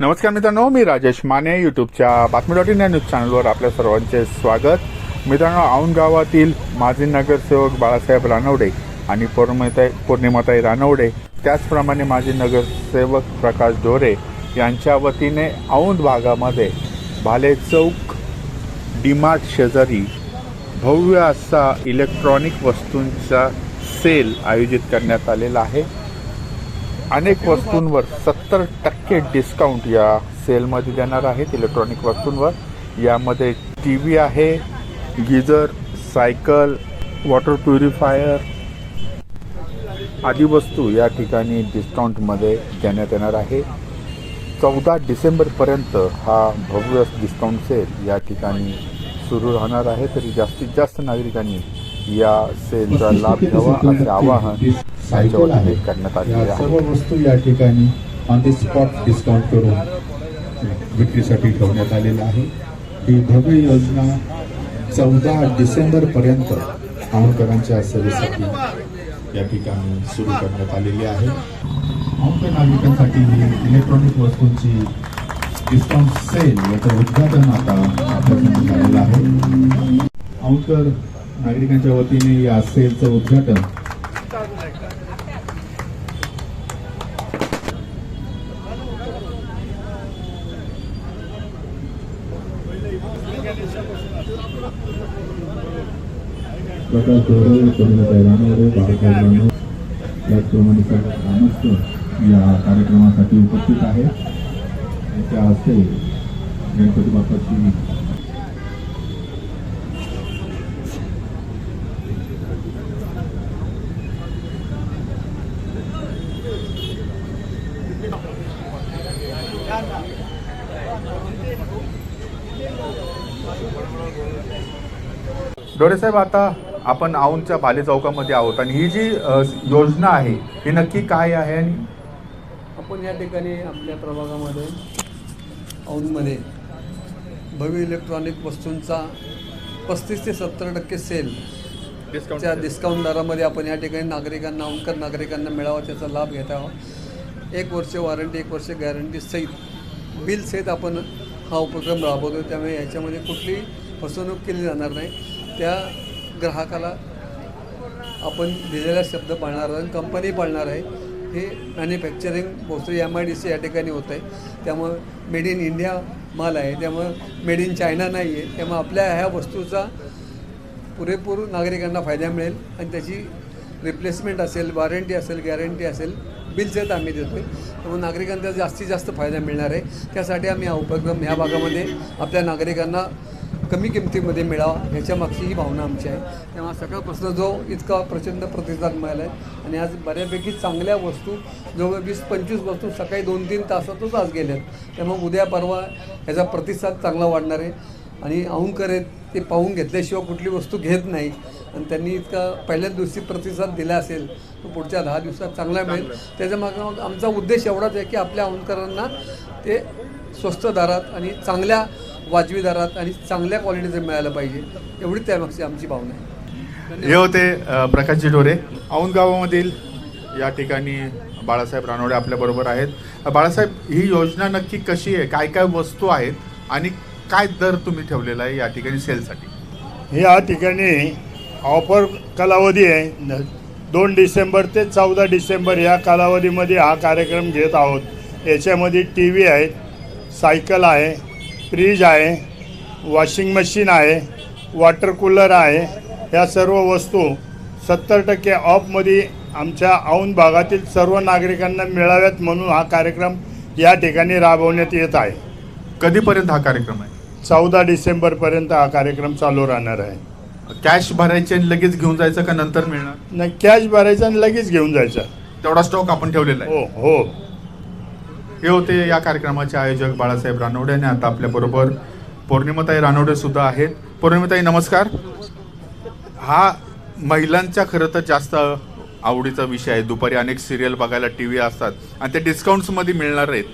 नमस्कार मित्रांनो मी राजेश माने यूट्यूबच्या बातमी डॉट इन या न्यूज चॅनलवर आपल्या सर्वांचे स्वागत. मित्रांनो औंध गावातील माजी नगरसेवक बाळासाहेब रानवडे आणि पौर्णिमाताई पौर्णिमाताई रानवडे त्याचप्रमाणे माजी नगरसेवक प्रकाश ढोरे यांच्या वतीने औंध भागामध्ये भाले चौक डीमार्ट शेजारी भव्य असा इलेक्ट्रॉनिक वस्तूंचा सेल आयोजित करण्यात आलेला आहे. अनेक वस्तूंवर सत्तर टक्के डिस्काउंट या सेलमध्ये देणार आहेत इलेक्ट्रॉनिक वस्तूंवर. यामध्ये टी व्ही आहे गिझर सायकल वॉटर प्युरिफायर आदी वस्तू या ठिकाणी डिस्काउंटमध्ये देण्यात येणार आहे. चौदा डिसेंबरपर्यंत हा भव्य डिस्काउंट सेल या ठिकाणी सुरू राहणार आहे. तरी जास्तीत जास्त नागरिकांनी या सेलचा लाभ घ्यावा असे आवाहन सायकल आहे. या सर्व वस्तू या ठिकाणी ऑन दी स्पॉट डिस्काउंट करून विक्रीसाठी ठेवण्यात आलेलं आहे. ही भव्य योजना चौदा डिसेंबर पर्यंत औंधकरांच्या सेवेसाठी या ठिकाणी सुरू करण्यात आलेली आहे. औंधकर नागरिकांसाठी ही इलेक्ट्रॉनिक वस्तूंची डिस्काउंट सेल याचं उद्घाटन आता आपल्यासमोर झालेलं आहे. औंधकर नागरिकांच्या वतीने या सेलचं उद्घाटन प्रकाश गौरव कविताई रानवरे बाळासाहेब रानवरे त्याचप्रमाणे सर्व ग्रामस्थ या कार्यक्रमासाठी उपस्थित आहे त्यांच्या हस्ते गणपती बाप्पाची डोळे साहेब आता आपण औंधच्या भाले चौकामध्ये आहोत आणि ही जी योजना आहे ही नक्की काय आहे आणि? आपण या ठिकाणी आपल्या प्रभागामध्ये औंधमध्ये भव्य इलेक्ट्रॉनिक वस्तूंचा पस्तीस ते सत्तर टक्के सेल च्या डिस्काउंट दरामध्ये आपण या ठिकाणी नागरिकांना औंधकर नागरिकांना मिळावा त्याचा लाभ घेत आहोत. एक वर्ष वॉरंटी एक वर्ष गॅरंटी सहित बिल सहित आपण हा उपक्रम राबवतो त्यामुळे याच्यामध्ये कुठलीही फसवणूक केली जाणार नाही. त्या ग्राहकाला आपण दिलेला शब्द पाळणार आहे कंपनी पाळणार आहे. हे manufacturing Bhosari M I D C या ठिकाणी होत आहे त्यामुळं मेड इन इंडिया माल आहे. त्यामुळं मेड इन चायना नाही आहे त्यामुळं आपल्या ह्या वस्तूचा पुरेपूर नागरिकांना फायदा मिळेल आणि त्याची रिप्लेसमेंट असेल वॉरंटी असेल गॅरंटी असेल बिलसहित आम्ही देतो आहे त्यामुळे नागरिकांना जास्तीत जास्त फायदा मिळणार आहे. त्यासाठी आम्ही हा उपक्रम ह्या भागामध्ये आपल्या नागरिकांना कमी किमतीमध्ये मिळावा ह्याच्या मागची ही भावना आमची आहे. तेव्हा सकाळपासून जो इतका प्रचंड प्रतिसाद मिळाला आहे आणि आज बऱ्यापैकी चांगल्या वस्तू जवळ वीस पंचवीस वस्तू सकाळी दोन तीन तासातच आज गेल्यात. त्यामुळे उद्या परवा ह्याचा प्रतिसाद चांगला वाढणार आहे. आणि औंधकर आहेत ते पाहून घेतल्याशिवाय कुठली वस्तू घेत नाही आणि त्यांनी इतका पहिल्याच दिवशी प्रतिसाद दिला असेल तो पुढच्या दहा दिवसात चांगला मिळेल. त्याच्यामागं मग आमचा उद्देश एवढाच आहे की आपल्या औंधकरांना ते स्वस्त दरात आणि चांगल्या वाजवी दरात आणि चांगल्या क्वालिटीचं मिळालं पाहिजे एवढी त्यामागची आमची भावना आहे. हे होते प्रकाशजी डोरे औंध गावामधील या ठिकाणी बाळासाहेब रानोडे आपल्याबरोबर आहेत. बाळासाहेब ही योजना नक्की कशी आहे? काय काय वस्तू आहेत? आणि काय दर तुम्ही ठेवलेला आहे या ठिकाणी सेलसाठी? या ठिकाणी ऑफर कालावधी आहे. दोन डिसेंबर ते चौदा डिसेंबर या कालावधीमध्ये हा कार्यक्रम घेत आहोत. याच्यामध्ये टी व्ही आहेत सायकल आहे फ्रीज आहे वॉशिंग मशीन आहे वॉटर कूलर आहे या सर्व वस्तू सत्तर टक्के ऑफमध्ये आमच्या औंध भागातील सर्व नागरिकांना मिळाव्यात म्हणून हा कार्यक्रम या ठिकाणी राबवण्यात येत आहे. कधीपर्यंत हा कार्यक्रम आहे? चौदा डिसेंबरपर्यंत हा कार्यक्रम चालू राहणार आहे. कॅश भरायचे आणि लगेच घेऊन जायचं का नंतर मिळणार? नाही कॅश भरायचा आणि लगेच घेऊन जायचा. तेवढा स्टॉक आपण ठेवलेला आहे. हो हो. हे होते या कार्यक्रमाचे आयोजक बाळासाहेब रानवडे आणि आता आपल्याबरोबर पौर्णिमाताई रानवडे सुद्धा आहेत. पौर्णिमाताई नमस्कार. हा महिलांच्या खरं तर जास्त आवडीचा विषय आहे. दुपारी अनेक सिरियल बघायला टी व्ही असतात आणि ते डिस्काउंट्समध्ये मिळणार आहेत.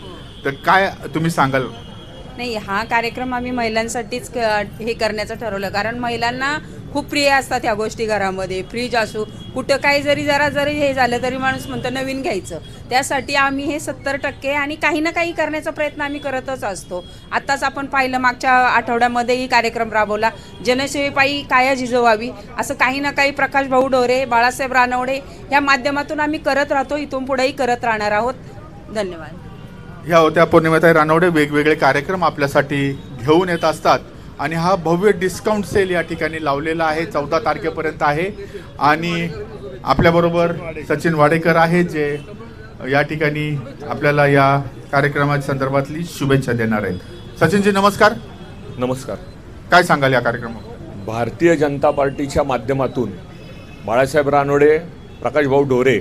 तर काय तुम्ही सांगाल? नाही हा कार्यक्रम आम्ही महिलांसाठीच क- हे करण्याचं ठरवलं. कारण महिलांना खूप प्रिय असतात ह्या गोष्टी घरामध्ये. फ्रीज असू कुठं काही जरी जरा जरी हे झालं तरी माणूस म्हणतं नवीन घ्यायचं. त्यासाठी आम्ही हे सत्तर टक्के आणि काही ना काही करण्याचा प्रयत्न आम्ही करतच असतो. आत्ताच आपण पाहिलं मागच्या आठवड्यामध्येही कार्यक्रम राबवला जनसेवेपायी काया झिजवावी असं काही ना काही प्रकाश भाऊ डोरे बाळासाहेब रानवडे या माध्यमातून आम्ही करत राहतो इथून पुढेही करत राहणार आहोत. धन्यवाद. ह्या होत्या पौर्णिमाताई रानवडे. वेगवेगळे कार्यक्रम आपल्यासाठी घेऊन येत असतात. आणि हा भव्य डिस्काउंट सेल या ठिकाणी लावलेला आहे. चौदा तारखेपर्यंत आहे. आणि आपल्याबरोबर सचिन वाडेकर आहे जे या ठिकाणी आपल्याला या कार्यक्रमाच्या संदर्भातली शुभेच्छा देणार आहेत. सचिनजी नमस्कार. नमस्कार. काय सांगाल या कार्यक्रमात भारतीय जनता पार्टीच्या माध्यमातून बाळासाहेब रानोडे प्रकाशभाऊ डोरे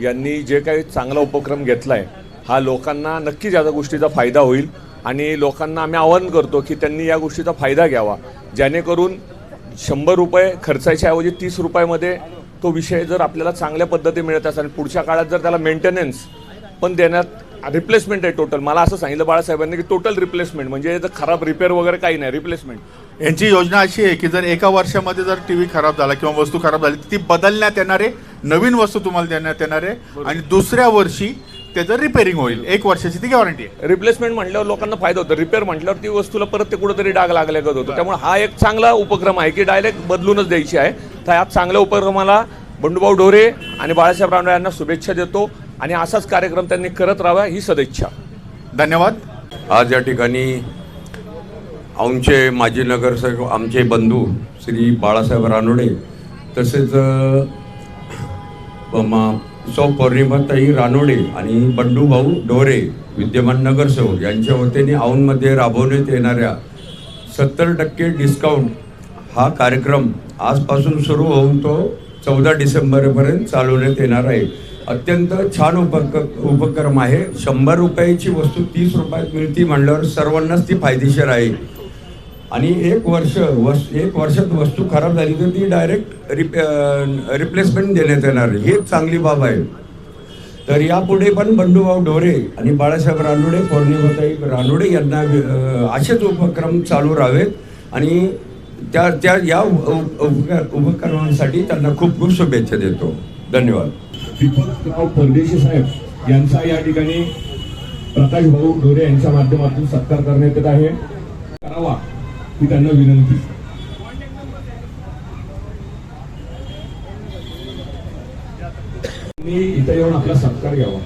यांनी जे काही चांगला उपक्रम घेतला आहे हा लोकांना नक्कीच या गोष्टीचा फायदा होईल. आणि लोकांना आम्ही आवाहन करतो की त्यांनी या गोष्टीचा फायदा घ्यावा. जेणेकरून शंभर रुपये खर्चाच्या ऐवजी तीस रुपयामध्ये तो विषय जर आपल्याला चांगल्या पद्धती मिळत असेल आणि पुढच्या काळात जर त्याला मेंटेनन्स पण देण्यात रिप्लेसमेंट आहे टोटल मला असं सांगितलं बाळासाहेबांनी की टोटल रिप्लेसमेंट म्हणजे याचं खराब रिपेअर वगैरे काही नाही रिप्लेसमेंट यांची योजना अशी आहे की जर एका वर्षामध्ये जर टी व्ही खराब झाला किंवा वस्तू खराब झाली ती बदलण्यात येणार आहे नवीन वस्तू तुम्हाला देण्यात येणार आहे आणि दुसऱ्या वर्षी त्याचं रिपेअरिंग होईल. एक वर्षाची ती गॅरंटी आहे. रिप्लेसमेंट म्हटल्यावर लोकांना फायदा होतो. रिपेअर म्हटल्यावर ती वस्तूला परत ते कुठेतरी डाग लागल्यागत होतो. त्यामुळे हा एक चांगला उपक्रम आहे की डायरेक्ट बदलूनच द्यायची आहे. तर या चांगल्या उपक्रमाला बंडूभाऊ ढोरे आणि बाळासाहेब रानडे यांना शुभेच्छा देतो आणि असाच कार्यक्रम त्यांनी करत राहावा ही सदिच्छा. धन्यवाद. आज या ठिकाणी आमचे माजी नगरसेवक आमचे बंधू श्री बाळासाहेब रानोडे तसेच सौ पौर्णिमाताई रानोडे आणि बंडू भाऊ विद्यमान नगरसेवक यांच्या वतीने औंधमध्ये राबवण्यात येणाऱ्या सत्तर टक्के डिस्काउंट हा कार्यक्रम आजपासून सुरू होऊन तो चौदा डिसेंबरपर्यंत चालवण्यात येणार आहे. अत्यंत छान उपक उपक्रम आहे. शंभर रुपयाची वस्तू तीस रुपयात मिळती म्हणल्यावर सर्वांनाच ती फायदेशीर आहे. आणि एक वर्ष वस एक वर्षात वस्तू खराब झाली तर ती डायरेक्ट रिप रिप्लेसमेंट देण्यात येणार आहे. ही एक चांगली बाब आहे. तर यापुढे पण बंडूभाऊ ढोरे आणि बाळासाहेब रानोडे पौर्णिमाताई रानोडे यांना असेच उपक्रम चालू राहावेत. आणि त्या त्या या उप- उपक्रमांसाठी त्यांना खूप खूप शुभेच्छा देतो. धन्यवाद. दीपकराव परदेशी साहेब यांचा या ठिकाणी प्रकाश भाऊ ढोरे यांच्या माध्यमातून सत्कार करण्यात येत आहे. करावा. ही त्यांना विनंती. मी इथे येऊन आपला सत्कार घ्यावा.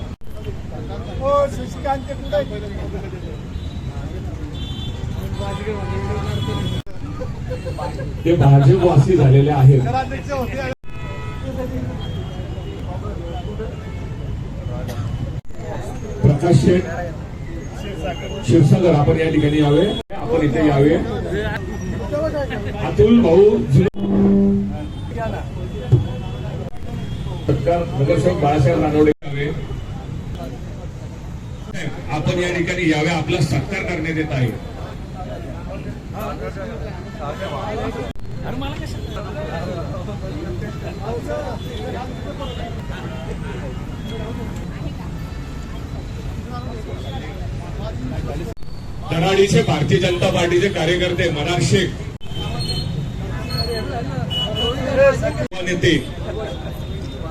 ते भाजपवासी झालेले आहेत. प्रकाश शेठ शिवसागर आपण या ठिकाणी यावे. आपण इथे यावे. अतुल भाऊ सत्कार नगरसेवक बाळासाहेब रानवडे यावे. आपण या ठिकाणी यावे आपला सत्कार करण्यात येत आहे. आघाडीचे भारतीय जनता पार्टीचे कार्यकर्ते मनार शेख. युवा नेते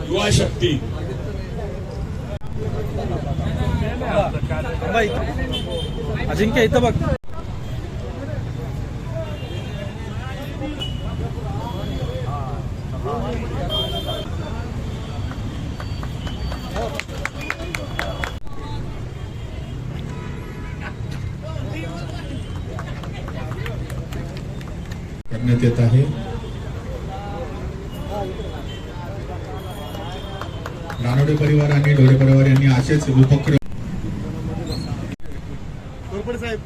युवा शक्ती. अजिंक्य इथं बघ. करण्यात येत आहे. रानोडे परिवार आणि डोळे परिवार यांनी असेच उपक्रम साहेब